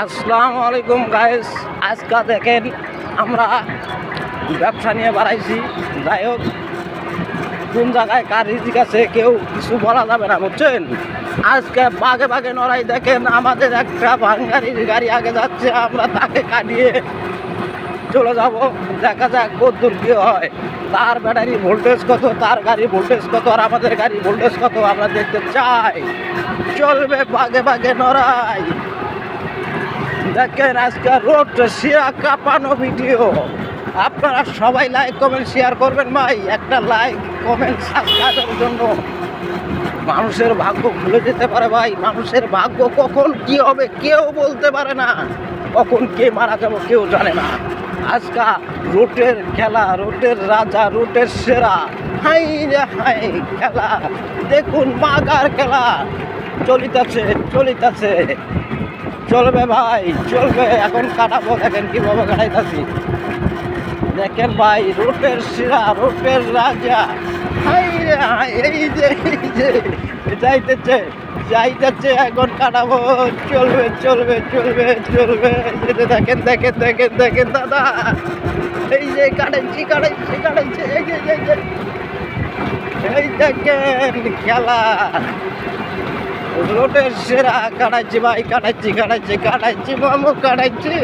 আসসালামু আলাইকুম গাইস আজকে দেখেন আমরা ব্যবসা নিয়ে বাড়াইছি। যাই হোক, কোন জায়গায় কার রিজিক আছে কেউ কিছু বলা যাবে না, বুঝছেন? আজকে বাগে বাগে নড়াই দেখেন, আমাদের একটা ভাঙ্গারির গাড়ি আগে যাচ্ছে, আমরা তাকে কাটিয়ে চলে যাব। দেখা যাক কত দূর কি হয়। তার ব্যাটারি ভোল্টেজ কত, তার গাড়ি ভোল্টেজ কত, আর আমাদের গাড়ি ভোল্টেজ কত, আমরা দেখতে চাই। চলবে বাগে বাগে নড়াই। দেখেন আজকে রোড শিরা কাঁপানো ভিডিও আপনারা সবাই লাইক কমেন্ট শেয়ার করবেন ভাই। একটা লাইক কমেন্ট সাবস্ক্রাইবের জন্য। মানুষের ভাগ্য খুলে যেতে পারে ভাই। মানুষের ভাগ্য কখন কি হবে কেউ বলতে পারে না। কখন কে মারা যাব কেউ জানে না। আজকা রোটের খেলা রোটের রাজা রোটের সেরা। হাই রে হাই, খেলা। দেখুন মাগার খেলা। চলিতেছে চলিতেছে। চলবে ভাই, চলবে। এখন কাটাবো, দেখেন কীভাবে কাটাইতেছি। দেখেন ভাই রোটের শিরা রোটের রাজা। এই যে এই যে যাইতেছে যাইতেছে, এখন কাটাবো। চলবে চলবে চলবে চলবে। এই যে দেখেন দেখেন দেখেন দেখেন, দাদা। এই যে কাটাইছি কাটাইছি কাটাইছি এই যে। এই দেখেন, খেলা। நோட்டேஷ் சீரா கடைச்சி பாய் கடைச்சி கடைச்சி கடைச்சி மாமு கடைச்சி